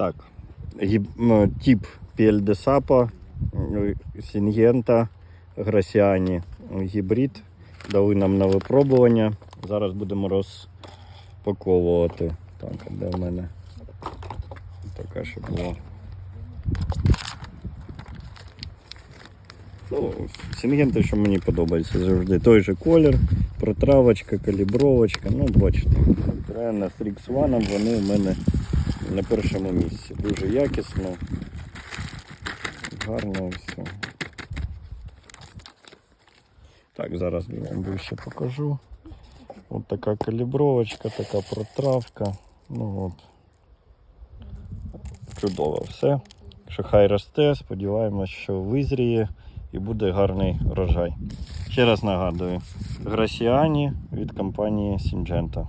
Так. М, Тип Пельдесапа, Сінгента, Грасіані гібрид. Дали нам на випробування. Зараз будемо розпаковувати. Так, де в мене така ще була. Ну, Сінгенти, що мені подобається завжди. Той же колір, протравочка, калібровочка. Ну, бачите. З Rix One вони у мене на першому місці. Дуже якісно. Гарно все. Так, зараз я вам ближче покажу. От така калібровочка, така протравка. Ну от. Чудово все. Що хай росте, сподіваємось, що визріє і буде гарний врожай. Ще раз нагадую, Грасіані від компанії Сінджента.